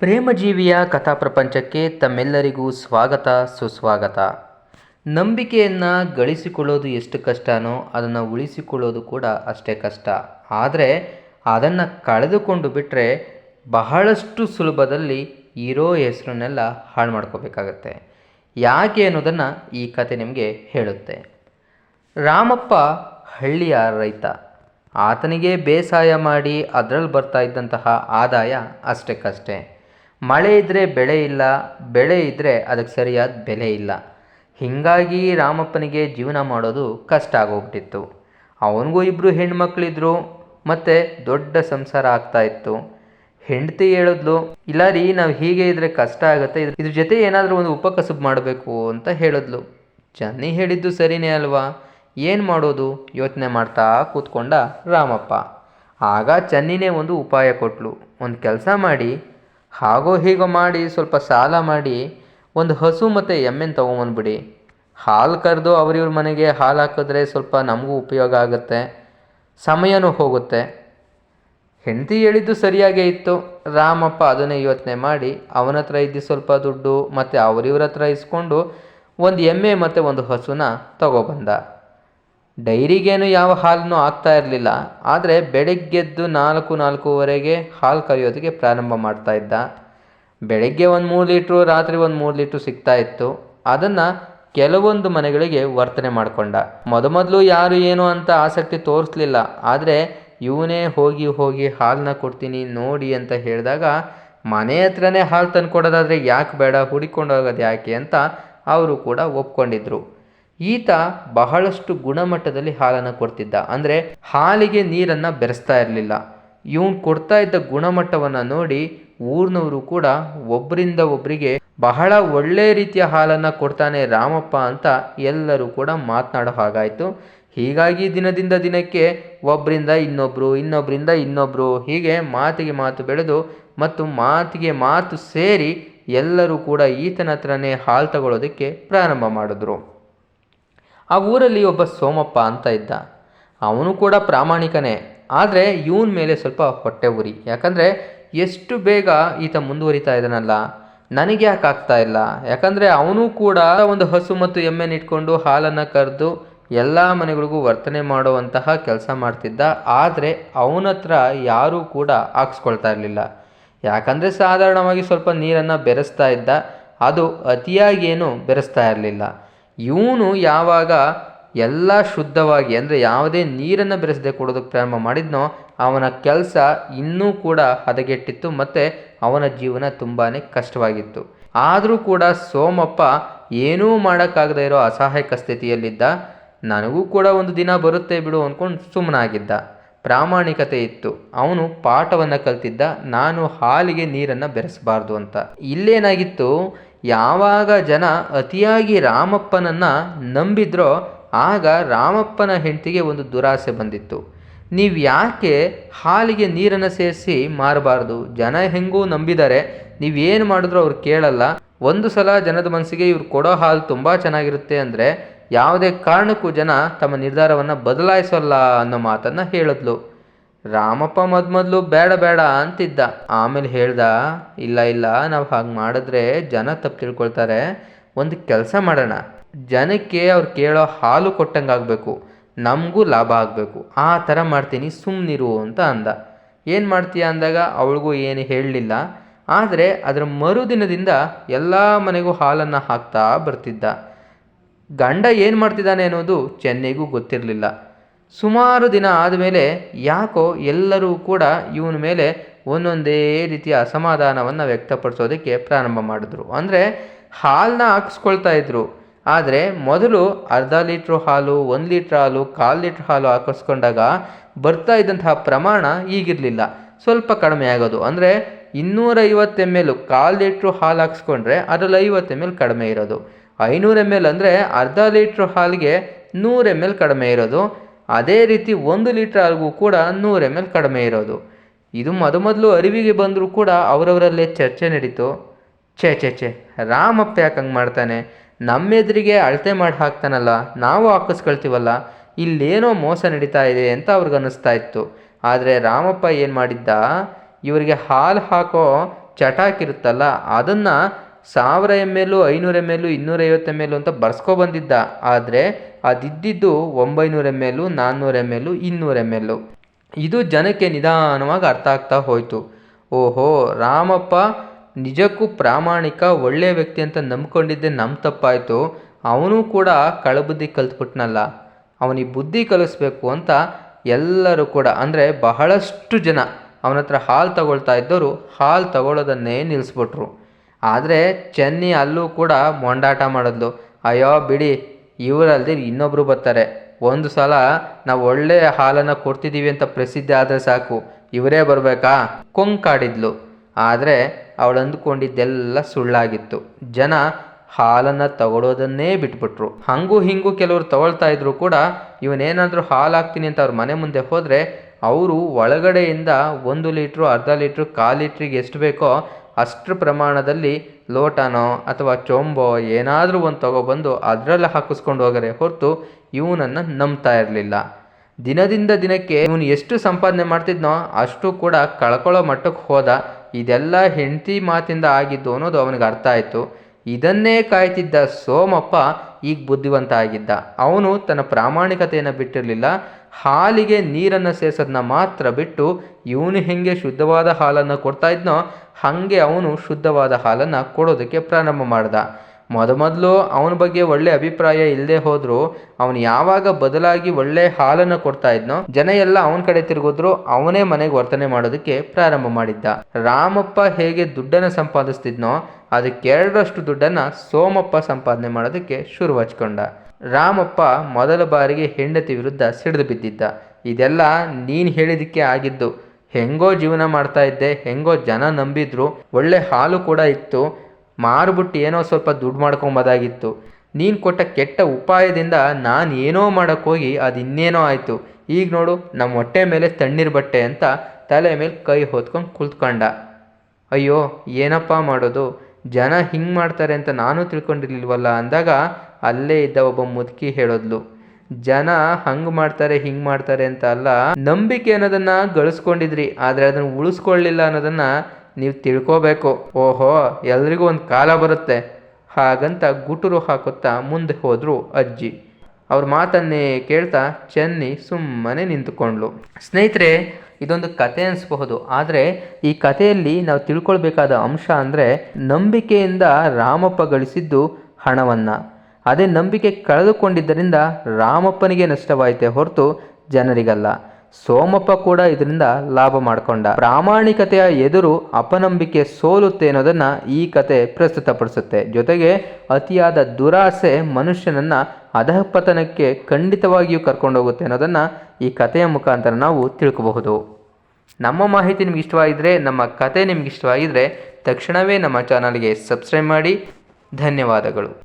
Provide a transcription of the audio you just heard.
ಪ್ರೇಮಜೀವಿಯ ಕಥಾ ಪ್ರಪಂಚಕ್ಕೆ ತಮ್ಮೆಲ್ಲರಿಗೂ ಸ್ವಾಗತ, ಸುಸ್ವಾಗತ. ನಂಬಿಕೆಯನ್ನು ಗಳಿಸಿಕೊಳ್ಳೋದು ಎಷ್ಟು ಕಷ್ಟನೋ ಅದನ್ನು ಉಳಿಸಿಕೊಳ್ಳೋದು ಕೂಡ ಅಷ್ಟೇ ಕಷ್ಟ. ಆದರೆ ಅದನ್ನು ಕಳೆದುಕೊಂಡು ಬಿಟ್ಟರೆ ಬಹಳಷ್ಟು ಸುಲಭದಲ್ಲಿ ಇರೋ ಹೆಸರನ್ನೆಲ್ಲ ಹಾಳು ಮಾಡ್ಕೋಬೇಕಾಗತ್ತೆ. ಯಾಕೆ ಅನ್ನೋದನ್ನು ಈ ಕತೆ ನಿಮಗೆ ಹೇಳುತ್ತೆ. ರಾಮಪ್ಪ ಹಳ್ಳಿಯ ರೈತ. ಆತನಿಗೆ ಬೇಸಾಯ ಮಾಡಿ ಅದರಲ್ಲಿ ಬರ್ತಾ ಇದ್ದಂತಹ ಆದಾಯ ಅಷ್ಟಕ್ಕಷ್ಟೇ ಮಳೆ ಇದ್ದರೆ ಬೆಳೆ ಇಲ್ಲ, ಬೆಳೆ ಇದ್ದರೆ ಅದಕ್ಕೆ ಸರಿಯಾದ ಬೆಲೆ ಇಲ್ಲ. ಹೀಗಾಗಿ ರಾಮಪ್ಪನಿಗೆ ಜೀವನ ಮಾಡೋದು ಕಷ್ಟ ಆಗೋಗ್ಬಿಟ್ಟಿತ್ತು. ಅವನಿಗೂ ಇಬ್ಬರು ಹೆಣ್ಮಕ್ಳಿದ್ರು, ಮತ್ತು ದೊಡ್ಡ ಸಂಸಾರ ಆಗ್ತಾ ಇತ್ತು. ಹೆಂಡತಿ ಹೇಳಿದ್ಲು, ಇಲ್ಲ ರೀ, ನಾವು ಹೀಗೆ ಇದ್ರೆ ಕಷ್ಟ ಆಗುತ್ತೆ ಇದ್ರ ಜೊತೆ ಏನಾದರೂ ಒಂದು ಉಪಕಸಬು ಮಾಡಬೇಕು, ಅಂತ ಹೇಳಿದ್ಲು. ಚನ್ನಿ ಹೇಳಿದ್ದು ಸರಿನೇ ಅಲ್ವಾ? ಏನು ಮಾಡೋದು? ಯೋಚನೆ ಮಾಡ್ತಾ ಕೂತ್ಕೊಂಡ ರಾಮಪ್ಪ. ಆಗ ಚನ್ನಿನೇ ಒಂದು ಉಪಾಯ ಕೊಟ್ಲು. ಒಂದು ಕೆಲಸ ಮಾಡಿ ಹಾಗೋ ಹೀಗೋ ಮಾಡಿ ಸ್ವಲ್ಪ ಸಾಲ ಮಾಡಿ ಒಂದು ಹಸು ಮತ್ತು ಎಮ್ಮೆನ ತೊಗೊಂಬಂದ್ಬಿಡಿ. ಹಾಲು ಕರೆದು ಅವರಿವ್ರ ಮನೆಗೆ ಹಾಲು ಹಾಕಿದ್ರೆ ಸ್ವಲ್ಪ ನಮಗೂ ಉಪಯೋಗ ಆಗುತ್ತೆ, ಸಮಯನೂ ಹೋಗುತ್ತೆ. ಹೆಂಡತಿ ಹೇಳಿದ್ದು ಸರಿಯಾಗೇ ಇತ್ತು. ರಾಮಪ್ಪ ಅದನ್ನೇ ಯೋಚನೆ ಮಾಡಿ ಅವನ ಹತ್ರ ಇದ್ದು ಸ್ವಲ್ಪ ದುಡ್ಡು ಮತ್ತು ಅವರಿವ್ರ ಹತ್ರ ಇಸ್ಕೊಂಡು ಒಂದು ಎಮ್ಮೆ ಮತ್ತು ಒಂದು ಹಸುನ ತಗೊಬಂದ. ಡೈರಿಗೇನು ಯಾವ ಹಾಲನ್ನು ಆಗ್ತಾ ಇರಲಿಲ್ಲ. ಆದರೆ ಬೆಳಗ್ಗೆದ್ದು ನಾಲ್ಕು ನಾಲ್ಕೂವರೆಗೆ ಹಾಲು ಕರೆಯೋದಕ್ಕೆ ಪ್ರಾರಂಭ ಮಾಡ್ತಾ ಇದ್ದ. ಬೆಳಗ್ಗೆ ಒಂದು ಮೂರು ಲೀಟ್ರು, ರಾತ್ರಿ ಒಂದು ಮೂರು ಲೀಟ್ರು ಸಿಗ್ತಾ ಇತ್ತು. ಅದನ್ನು ಕೆಲವೊಂದು ಮನೆಗಳಿಗೆ ವರ್ತನೆ ಮಾಡಿಕೊಂಡ. ಮೊದಮೊದಲು ಯಾರು ಏನು ಅಂತ ಆಸಕ್ತಿ ತೋರಿಸ್ಲಿಲ್ಲ. ಆದರೆ ಇವನೇ ಹೋಗಿ ಹೋಗಿ ಹಾಲನ್ನ ಕೊಡ್ತೀನಿ, ನೋಡಿ ಅಂತ ಹೇಳಿದಾಗ ಮನೆ ಹತ್ರನೇ ಹಾಲು ತಂದು ಕೊಡೋದಾದರೆ ಯಾಕೆ ಬೇಡ, ಹುಡಿಕೊಂಡು ಹೋಗೋದು ಯಾಕೆ ಅಂತ ಅವರು ಕೂಡ ಒಪ್ಕೊಂಡಿದ್ರು. ಈತ ಬಹಳಷ್ಟು ಗುಣಮಟ್ಟದಲ್ಲಿ ಹಾಲನ್ನು ಕೊಡ್ತಿದ್ದ. ಅಂದರೆ ಹಾಲಿಗೆ ನೀರನ್ನು ಬೆರೆಸ್ತಾ ಇರಲಿಲ್ಲ. ಇವನು ಕೊಡ್ತಾ ಇದ್ದ ಗುಣಮಟ್ಟವನ್ನು ನೋಡಿ ಊರಿನವರು ಕೂಡ ಒಬ್ಬರಿಂದ ಒಬ್ಬರಿಗೆ ಬಹಳ ಒಳ್ಳೆ ರೀತಿಯ ಹಾಲನ್ನು ಕೊಡ್ತಾನೆ ರಾಮಪ್ಪ ಅಂತ ಎಲ್ಲರೂ ಕೂಡ ಮಾತನಾಡೋ ಹಾಗಾಯಿತು. ಹೀಗಾಗಿ ದಿನದಿಂದ ದಿನಕ್ಕೆ ಒಬ್ಬರಿಂದ ಇನ್ನೊಬ್ಬರು ಇನ್ನೊಬ್ಬರಿಂದ ಇನ್ನೊಬ್ಬರು ಹೀಗೆ ಮಾತಿಗೆ ಮಾತು ಬೆಳೆದು ಮತ್ತು ಮಾತಿಗೆ ಮಾತು ಸೇರಿ ಎಲ್ಲರೂ ಕೂಡ ಈತನ ಹತ್ರನೇ ಹಾಲು ತಗೊಳ್ಳೋದಕ್ಕೆ ಪ್ರಾರಂಭ ಮಾಡಿದ್ರು. ಆ ಊರಲ್ಲಿ ಒಬ್ಬ ಸೋಮಪ್ಪ ಅಂತ ಇದ್ದ. ಅವನು ಕೂಡ ಪ್ರಾಮಾಣಿಕನೇ, ಆದರೆ ಇವನ ಮೇಲೆ ಸ್ವಲ್ಪ ಹೊಟ್ಟೆ ಉರಿ. ಯಾಕಂದರೆ ಎಷ್ಟು ಬೇಗ ಈತ ಮುಂದುವರಿತಾ ಇದ್ದಾನಲ್ಲ, ನನಗೆ ಯಾಕೆ ಆಗ್ತಾ ಇಲ್ಲ? ಯಾಕಂದರೆ ಅವನು ಕೂಡ ಒಂದು ಹಸು ಮತ್ತು ಎಮ್ಮೆನ ಇಟ್ಕೊಂಡು ಹಾಲನ್ನು ಕರೆದು ಎಲ್ಲ ಮನೆಗಳಿಗೂ ವರ್ತನೆ ಮಾಡುವಂತಹ ಕೆಲಸ ಮಾಡ್ತಿದ್ದ. ಆದರೆ ಅವನ ಹತ್ರ ಯಾರೂ ಕೂಡ ಹಾಕ್ಸ್ಕೊಳ್ತಾ ಇರಲಿಲ್ಲ. ಯಾಕಂದರೆ ಸಾಧಾರಣವಾಗಿ ಸ್ವಲ್ಪ ನೀರನ್ನು ಬೆರೆಸ್ತಾ ಇದ್ದ. ಅದು ಅತಿಯಾಗಿ ಏನು ಬೆರೆಸ್ತಾ ಇರಲಿಲ್ಲ. ಇವನು ಯಾವಾಗ ಎಲ್ಲ ಶುದ್ಧವಾಗಿ, ಅಂದರೆ ಯಾವುದೇ ನೀರನ್ನು ಬೆರೆಸದೆ ಕೊಡೋದಕ್ಕೆ ಪ್ರಾರಂಭ ಮಾಡಿದ್ನೋ, ಅವನ ಕೆಲಸ ಇನ್ನೂ ಕೂಡ ಹದಗೆಟ್ಟಿತ್ತು ಮತ್ತು ಅವನ ಜೀವನ ತುಂಬಾ ಕಷ್ಟವಾಗಿತ್ತು. ಆದರೂ ಕೂಡ ಸೋಮಪ್ಪ ಏನೂ ಮಾಡೋಕ್ಕಾಗದೇ ಇರೋ ಅಸಹಾಯಕ ಸ್ಥಿತಿಯಲ್ಲಿದ್ದ. ನನಗೂ ಕೂಡ ಒಂದು ದಿನ ಬರುತ್ತೆ ಬಿಡು ಅಂದ್ಕೊಂಡು ಸುಮ್ಮನಾಗಿದ್ದ ಪ್ರಾಮಾಣಿಕತೆ ಇತ್ತು. ಅವನು ಪಾಠವನ್ನು ಕಲ್ತಿದ್ದ. ನಾನು ಹಾಲಿಗೆ ನೀರನ್ನು ಬೆರೆಸಬಾರ್ದು ಅಂತ. ಇಲ್ಲೇನಾಗಿತ್ತು? ಯಾವಾಗ ಜನ ಅತಿಯಾಗಿ ರಾಮಪ್ಪನನ್ನು ನಂಬಿದ್ರೋ ಆಗ ರಾಮಪ್ಪನ ಹೆಂಡತಿಗೆ ಒಂದು ದುರಾಸೆ ಬಂದಿತ್ತು. ನೀವು ಯಾಕೆ ಹಾಲಿಗೆ ನೀರನ್ನು ಸೇರಿಸಿ ಮಾರಬಾರ್ದು? ಜನ ಹೆಂಗೂ ನಂಬಿದ್ದಾರೆ ನೀವೇನು ಮಾಡಿದ್ರು ಅವ್ರು ಕೇಳಲ್ಲ. ಒಂದು ಸಲ ಜನದ ಮನಸ್ಸಿಗೆ ಇವ್ರು ಕೊಡೋ ಹಾಲು ತುಂಬ ಚೆನ್ನಾಗಿರುತ್ತೆ ಅಂದರೆ ಯಾವುದೇ ಕಾರಣಕ್ಕೂ ಜನ ತಮ್ಮ ನಿರ್ಧಾರವನ್ನು ಬದಲಾಯಿಸಲ್ಲ ಅನ್ನೋ ಮಾತನ್ನು ಹೇಳಿದ್ಲು. ರಾಮಪ್ಪ ಮೊದಲು ಬೇಡ ಬೇಡ ಅಂತಿದ್ದ. ಆಮೇಲೆ ಹೇಳ್ದ, ಇಲ್ಲ ಇಲ್ಲ, ನಾವು ಹಾಗೆ ಮಾಡಿದ್ರೆ ಜನ ತಪ್ಪು ತಿಳ್ಕೊಳ್ತಾರೆ, ಒಂದು ಕೆಲಸ ಮಾಡೋಣ. ಜನಕ್ಕೆ ಅವ್ರು ಕೇಳೋ ಹಾಲು ಕೊಟ್ಟಂಗೆ ಆಗಬೇಕು, ನಮಗೂ ಲಾಭ ಆಗಬೇಕು. ಆ ಥರ ಮಾಡ್ತೀನಿ ಸುಮ್ಮನಿರು ಅಂತ ಅಂದ. ಏನು ಮಾಡ್ತೀಯ ಅಂದಾಗ, ಅವಳಿಗೂ ಏನು ಹೇಳಲಿಲ್ಲ. ಆದರೆ ಅದರ ಮರುದಿನದಿಂದ ಎಲ್ಲ ಮನೆಗೂ ಹಾಲನ್ನು ಹಾಕ್ತಾ ಬರ್ತಿದ್ದ. ಗಂಡ ಏನು ಮಾಡ್ತಿದ್ದಾನೆ ಅನ್ನೋದು ಚೆನ್ನೈಗೂ ಗೊತ್ತಿರಲಿಲ್ಲ. ಸುಮಾರು ದಿನ ಆದಮೇಲೆ ಯಾಕೋ ಎಲ್ಲರೂ ಕೂಡ ಇವನ ಮೇಲೆ ಒಂದೊಂದೇ ರೀತಿಯ ಅಸಮಾಧಾನವನ್ನು ವ್ಯಕ್ತಪಡಿಸೋದಕ್ಕೆ ಪ್ರಾರಂಭ ಮಾಡಿದ್ರು. ಅಂದರೆ ಹಾಲನ್ನ ಹಾಕಿಸ್ಕೊಳ್ತಾ ಇದ್ರು. ಆದರೆ ಮೊದಲು ಅರ್ಧ ಲೀಟ್ರ್ ಹಾಲು, ಒಂದು ಲೀಟ್ರ್ ಹಾಲು, ಕಾಲು ಲೀಟ್ರ್ ಹಾಲು ಹಾಕಿಸ್ಕೊಂಡಾಗ ಬರ್ತಾ ಇದ್ದಂತಹ ಪ್ರಮಾಣ ಈಗಿರಲಿಲ್ಲ. ಸ್ವಲ್ಪ ಕಡಿಮೆ ಆಗೋದು. ಅಂದರೆ ಇನ್ನೂರೈವತ್ತು ಎಂ ಎಲ್ ಕಾಲು ಲೀಟ್ರ್ ಹಾಲು ಹಾಕ್ಸ್ಕೊಂಡ್ರೆ ಅದರಲ್ಲಿ ಐವತ್ತು ಎಂ ಎಲ್ ಕಡಿಮೆ ಇರೋದು. ಐನೂರು ಎಂ ಎಲ್ ಅಂದರೆ ಅರ್ಧ ಲೀಟ್ರ್ ಹಾಲಿಗೆ ನೂರು ಎಂ ಎಲ್ ಕಡಿಮೆ ಇರೋದು. ಅದೇ ರೀತಿ ಒಂದು ಲೀಟ್ರ್ ಹಾಲಿಗೂ ಕೂಡ ನೂರು ಎಂ ಎಲ್ ಕಡಿಮೆ ಇರೋದು. ಇದು ಮೊದಮೊದಲು ಅರಿವಿಗೆ ಬಂದರೂ ಕೂಡ ಅವರವರಲ್ಲೇ ಚರ್ಚೆ ನಡೀತು. ಛೇ ಛೇ ಛೇ, ರಾಮಪ್ಪ ಯಾಕೆ ಹಂಗೆ ಮಾಡ್ತಾನೆ? ನಮ್ಮೆದುರಿಗೆ ಅಳತೆ ಮಾಡಿ ಹಾಕ್ತಾನಲ್ಲ, ನಾವು ಹಾಕಿಸ್ಕೊಳ್ತೀವಲ್ಲ, ಇಲ್ಲೇನೋ ಮೋಸ ನಡೀತಾ ಇದೆ ಅಂತ ಅವ್ರಿಗೆ ಅನ್ನಿಸ್ತಾ ಇತ್ತು. ಆದರೆ ರಾಮಪ್ಪ ಏನು ಮಾಡಿದ್ದ? ಇವರಿಗೆ ಹಾಲು ಹಾಕೋ ಚಟಾಕಿರುತ್ತಲ್ಲ ಅದನ್ನು ಸಾವಿರ ಎಂ ಎಲ್ಲು ಐನೂರು ಎಂ ಎಲ್ಲು ಇನ್ನೂರೈವತ್ತು ಎಂ ಎಲ್ ಅಂತ ಬರ್ಸ್ಕೊ ಬಂದಿದ್ದ. ಆದರೆ ಅದಿದ್ದಿದ್ದು ಒಂಬೈನೂರು ಎಂ ಎಲ್ಲು ನಾನ್ನೂರು ಎಂ ಎಲ್ಲು ಇನ್ನೂರು ಎಂ ಎಲ್ಲು ಇದು ಜನಕ್ಕೆ ನಿಧಾನವಾಗಿ ಅರ್ಥ ಆಗ್ತಾ ಹೋಯಿತು. ಓಹೋ, ರಾಮಪ್ಪ ನಿಜಕ್ಕೂ ಪ್ರಾಮಾಣಿಕ, ಒಳ್ಳೆಯ ವ್ಯಕ್ತಿ ಅಂತ ನಂಬ್ಕೊಂಡಿದ್ದೆ ನಮ್ಮ ತಪ್ಪಾಯಿತು. ಅವನು ಕೂಡ ಕಳಬುದ್ಧಿ ಕಲ್ತ್ಬಿಟ್ನಲ್ಲ. ಅವನಿಗೆ ಬುದ್ಧಿ ಕಲಿಸ್ಬೇಕು ಅಂತ ಎಲ್ಲರೂ ಕೂಡ, ಅಂದರೆ ಬಹಳಷ್ಟು ಜನ ಅವನ ಹತ್ರ ಹಾಲು ತಗೊಳ್ತಾ ಇದ್ದವರು ಹಾಲು ತಗೊಳ್ಳೋದನ್ನೇ ನಿಲ್ಲಿಸ್ಬಿಟ್ರು ಆದರೆ ಚೆನ್ನಿ ಅಲ್ಲೂ ಕೂಡ ಮೊಂಡಾಟ ಮಾಡಿದ್ಲು. ಅಯ್ಯೋ ಬಿಡಿ ಇವರಲ್ಲದೆ ಇನ್ನೊಬ್ಬರು ಬರ್ತಾರೆ. ಒಂದು ಸಲ ನಾವು ಒಳ್ಳೆಯ ಹಾಲನ್ನು ಕೊಡ್ತಿದ್ದೀವಿ ಅಂತ ಪ್ರಸಿದ್ಧಿ ಆದರೆ ಸಾಕು. ಇವರೇ ಬರಬೇಕಾ? ಕೊಂಕಾಡಿದ್ಲು. ಆದರೆ ಅವಳು ಅಂದುಕೊಂಡಿದ್ದೆಲ್ಲ ಸುಳ್ಳಾಗಿತ್ತು. ಜನ ಹಾಲನ್ನು ತಗೊಳ್ಳೋದನ್ನೇ ಬಿಟ್ಬಿಟ್ರು. ಹಂಗೂ ಹಿಂಗೂ ಕೆಲವರು ತಗೊಳ್ತಾ ಇದ್ರು ಕೂಡ ಇವನೇನಾದರೂ ಹಾಲು ಹಾಕ್ತೀನಿ ಅಂತ ಅವ್ರ ಮನೆ ಮುಂದೆ ಹೋದರೆ, ಅವರು ಒಳಗಡೆಯಿಂದ ಒಂದು ಲೀಟ್ರು, ಅರ್ಧ ಲೀಟ್ರು, ಕಾಲು ಲೀಟ್ರಿಗೆ ಎಷ್ಟು ಬೇಕೋ ಅಷ್ಟರ ಪ್ರಮಾಣದಲ್ಲಿ ಲೋಟನೋ ಅಥವಾ ಚೊಂಬೋ ಏನಾದರೂ ಒಂದು ತಗೊಬಂದು ಅದರಲ್ಲೇ ಹಾಕಿಸ್ಕೊಂಡು ಹೋಗರೆ ಹೊರತು ಇವನನ್ನು ನಂಬ್ತಾ ಇರಲಿಲ್ಲ. ದಿನದಿಂದ ದಿನಕ್ಕೆ ಇವನು ಎಷ್ಟು ಸಂಪಾದನೆ ಮಾಡ್ತಿದ್ನೋ ಅಷ್ಟು ಕೂಡ ಕಳ್ಕೊಳ್ಳೋ ಮಟ್ಟಕ್ಕೆ ಹೋದ. ಇದೆಲ್ಲ ಹೆಂಡತಿ ಮಾತಿಂದ ಆಗಿದ್ದು ಅನ್ನೋದು ಅವನಿಗೆ ಅರ್ಥ ಆಯಿತು. ಇದನ್ನೇ ಕಾಯ್ತಿದ್ದ ಸೋಮಪ್ಪ ಈಗ ಬುದ್ಧಿವಂತ ಆಗಿದ್ದ. ಅವನು ತನ್ನ ಪ್ರಾಮಾಣಿಕತೆಯನ್ನು ಬಿಟ್ಟಿರಲಿಲ್ಲ. ಹಾಲಿಗೆ ನೀರನ್ನು ಸೇರಿಸೋದನ್ನ ಮಾತ್ರ ಬಿಟ್ಟು ಇವನು ಹೆಂಗೆ ಶುದ್ಧವಾದ ಹಾಲನ್ನು ಕೊಡ್ತಾ ಇದ್ನೋ ಹಾಗೆ ಅವನು ಶುದ್ಧವಾದ ಹಾಲನ್ನು ಕೊಡೋದಕ್ಕೆ ಪ್ರಾರಂಭ ಮಾಡ್ದ. ಮೊದಮೊದಲು ಅವನ ಬಗ್ಗೆ ಒಳ್ಳೆ ಅಭಿಪ್ರಾಯ ಇಲ್ಲದೆ ಹೋದರೂ, ಅವನು ಯಾವಾಗ ಬದಲಾಗಿ ಒಳ್ಳೆ ಹಾಲನ್ನು ಕೊಡ್ತಾ ಇದ್ನೋ ಜನ ಎಲ್ಲ ಅವನ ಕಡೆ ತಿರುಗಿದ್ರು, ಅವನೇ ಮನೆಗೆ ವರ್ತನೆ ಮಾಡೋದಕ್ಕೆ ಪ್ರಾರಂಭ ಮಾಡಿದ್ದ. ರಾಮಪ್ಪ ಹೇಗೆ ದುಡ್ಡನ್ನು ಸಂಪಾದಿಸ್ತಿದ್ನೋ ಅದಕ್ಕೆರಡರಷ್ಟು ದುಡ್ಡನ್ನು ಸೋಮಪ್ಪ ಸಂಪಾದನೆ ಮಾಡೋದಕ್ಕೆ ಶುರು ಹಚ್ಕೊಂಡ ರಾಮಪ್ಪ ಮೊದಲ ಬಾರಿಗೆ ಹೆಂಡತಿ ವಿರುದ್ಧ ಸಿಡಿದು ಬಿದ್ದಿದ್ದ. ಇದೆಲ್ಲ ನೀನು ಹೇಳಿದಕ್ಕೆ ಆಗಿದ್ದು. ಹೆಂಗೋ ಜೀವನ ಮಾಡ್ತಾ ಇದ್ದೆ, ಹೆಂಗೋ ಜನ ನಂಬಿದ್ರು, ಒಳ್ಳೆ ಹಾಲು ಕೂಡ ಇತ್ತು. ಮಾರ್ಬಿಟ್ಟು ಏನೋ ಸ್ವಲ್ಪ ದುಡ್ಡು ಮಾಡ್ಕೊಂಬೋದಾಗಿತ್ತು. ನೀನು ಕೊಟ್ಟ ಕೆಟ್ಟ ಉಪಾಯದಿಂದ ನಾನು ಏನೋ ಮಾಡೋಕ್ಕೋಗಿ ಅದು ಇನ್ನೇನೋ ಆಯಿತು. ಈಗ ನೋಡು ನಮ್ಮ ಹೊಟ್ಟೆ ಮೇಲೆ ತಣ್ಣೀರು ಬಟ್ಟೆ ಅಂತ ತಲೆ ಮೇಲೆ ಕೈ ಹೊತ್ಕೊಂಡು ಕುಳಿತ್ಕೊಂಡ. ಅಯ್ಯೋ, ಏನಪ್ಪ ಮಾಡೋದು? ಜನ ಹಿಂಗೆ ಮಾಡ್ತಾರೆ ಅಂತ ನಾನು ತಿಳ್ಕೊಂಡಿರ್ಲಿಲ್ವಲ್ಲ ಅಂದಾಗ ಅಲ್ಲೇ ಇದ್ದ ಒಬ್ಬ ಮುದುಕಿ ಹೇಳೋದ್ಲು, ಜನ ಹಂಗೆ ಮಾಡ್ತಾರೆ, ಹಿಂಗೆ ಮಾಡ್ತಾರೆ ಅಂತ ಅಲ್ಲ, ನಂಬಿಕೆ ಅನ್ನೋದನ್ನ ಗಳಿಸ್ಕೊಂಡಿದ್ರಿ, ಆದರೆ ಅದನ್ನು ಉಳಿಸ್ಕೊಳ್ಳಿಲ್ಲ ಅನ್ನೋದನ್ನ ನೀವು ತಿಳ್ಕೋಬೇಕು. ಓಹೋ, ಎಲ್ರಿಗೂ ಒಂದು ಕಾಲ ಬರುತ್ತೆ, ಹಾಗಂತ ಗುಟುರು ಹಾಕುತ್ತಾ ಮುಂದೆ ಹೋದ್ರು ಅಜ್ಜಿ. ಅವ್ರ ಮಾತನ್ನೇ ಕೇಳ್ತಾ ಚೆನ್ನಿ ಸುಮ್ಮನೆ ನಿಂತುಕೊಂಡ್ಲು ಸ್ನೇಹಿತರೆ, ಇದೊಂದು ಕತೆ ಅನಿಸ್ಬಹುದು, ಆದರೆ ಈ ಕಥೆಯಲ್ಲಿ ನಾವು ತಿಳ್ಕೊಳ್ಬೇಕಾದ ಅಂಶ ಅಂದರೆ ನಂಬಿಕೆಯಿಂದ ರಾಮಪ್ಪ ಗಳಿಸಿದ್ದು ಹಣವನ್ನು. ಅದೇ ನಂಬಿಕೆ ಕಳೆದುಕೊಂಡಿದ್ದರಿಂದ ರಾಮಪ್ಪನಿಗೆ ನಷ್ಟವಾಯಿತೆ ಹೊರತು ಜನರಿಗಲ್ಲ. ಸೋಮಪ್ಪ ಕೂಡ ಇದರಿಂದ ಲಾಭ ಮಾಡಿಕೊಂಡ. ಪ್ರಾಮಾಣಿಕತೆಯ ಎದುರು ಅಪನಂಬಿಕೆ ಸೋಲುತ್ತೆ ಅನ್ನೋದನ್ನು ಈ ಕತೆ ಪ್ರಸ್ತುತಪಡಿಸುತ್ತೆ. ಜೊತೆಗೆ ಅತಿಯಾದ ದುರಾಸೆ ಮನುಷ್ಯನನ್ನ ಅಧಃಪತನಕ್ಕೆ ಖಂಡಿತವಾಗಿಯೂ ಕರ್ಕೊಂಡೋಗುತ್ತೆ ಅನ್ನೋದನ್ನು ಈ ಕಥೆಯ ಮುಖಾಂತರ ನಾವು ತಿಳ್ಕೋಬಹುದು. ನಮ್ಮ ಮಾಹಿತಿ ನಿಮ್ಗೆ ಇಷ್ಟವಾಗಿದ್ದರೆ ನಮ್ಮ ಕತೆ ನಿಮ್ಗೆ ಇಷ್ಟವಾಗಿದ್ದರೆ ತಕ್ಷಣವೇ ನಮ್ಮ ಚಾನಲ್ಗೆ ಸಬ್ಸ್ಕ್ರೈಬ್ ಮಾಡಿ. ಧನ್ಯವಾದಗಳು.